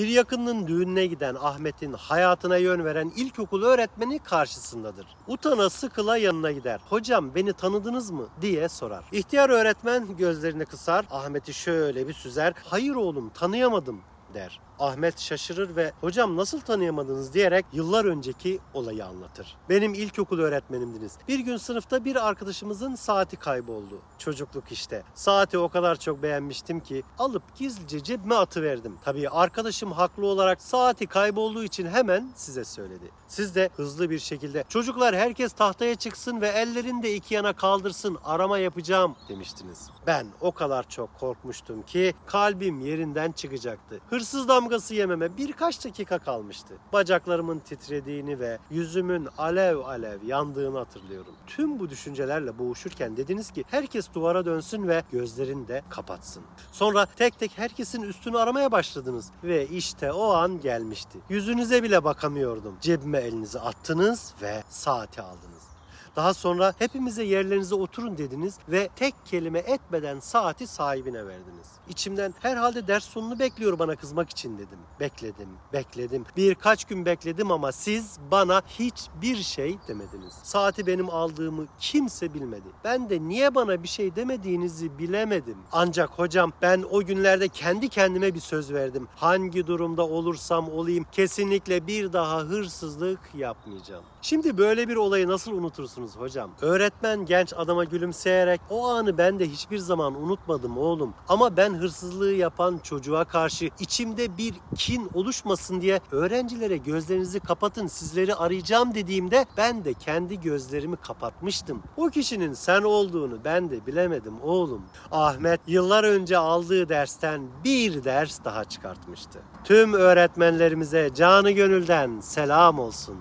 Bir yakınının düğününe giden Ahmet'in hayatına yön veren ilkokul öğretmeni karşısındadır. Utana sıkıla yanına gider. Hocam beni tanıdınız mı diye sorar. İhtiyar öğretmen gözlerini kısar, Ahmet'i şöyle bir süzer. Hayır oğlum tanıyamadım der. Ahmet şaşırır ve hocam nasıl tanıyamadınız diyerek yıllar önceki olayı anlatır. Benim ilkokul öğretmenimdiniz. Bir gün sınıfta bir arkadaşımızın saati kayboldu. Çocukluk işte. Saati o kadar çok beğenmiştim ki alıp gizlice cebime atıverdim. Tabii arkadaşım haklı olarak saati kaybolduğu için hemen size söyledi. Siz de hızlı bir şekilde çocuklar herkes tahtaya çıksın ve ellerini de iki yana kaldırsın arama yapacağım demiştiniz. Ben o kadar çok korkmuştum ki kalbim yerinden çıkacaktı. Hırsız damgası yememe birkaç dakika kalmıştı. Bacaklarımın titrediğini ve yüzümün alev alev yandığını hatırlıyorum. Tüm bu düşüncelerle boğuşurken dediniz ki herkes duvara dönsün ve gözlerini de kapatsın. Sonra tek tek herkesin üstünü aramaya başladınız ve işte o an gelmişti. Yüzünüze bile bakamıyordum. Cebime elinizi attınız ve saati aldınız. Daha sonra hepimize yerlerinize oturun dediniz ve tek kelime etmeden saati sahibine verdiniz. İçimden herhalde ders sonunu bekliyor bana kızmak için dedim. Bekledim, bekledim. Birkaç gün bekledim ama siz bana hiçbir şey demediniz. Saati benim aldığımı kimse bilmedi. Ben de niye bana bir şey demediğinizi bilemedim. Ancak hocam ben o günlerde kendi kendime bir söz verdim. Hangi durumda olursam olayım kesinlikle bir daha hırsızlık yapmayacağım. Şimdi böyle bir olayı nasıl unutursunuz hocam? Öğretmen genç adama gülümseyerek o anı ben de hiçbir zaman unutmadım oğlum. Ama ben hırsızlığı yapan çocuğa karşı içimde bir kin oluşmasın diye öğrencilere gözlerinizi kapatın sizleri arayacağım dediğimde ben de kendi gözlerimi kapatmıştım. O kişinin sen olduğunu ben de bilemedim oğlum. Ahmet yıllar önce aldığı dersten bir ders daha çıkartmıştı. Tüm öğretmenlerimize canı gönülden selam olsun.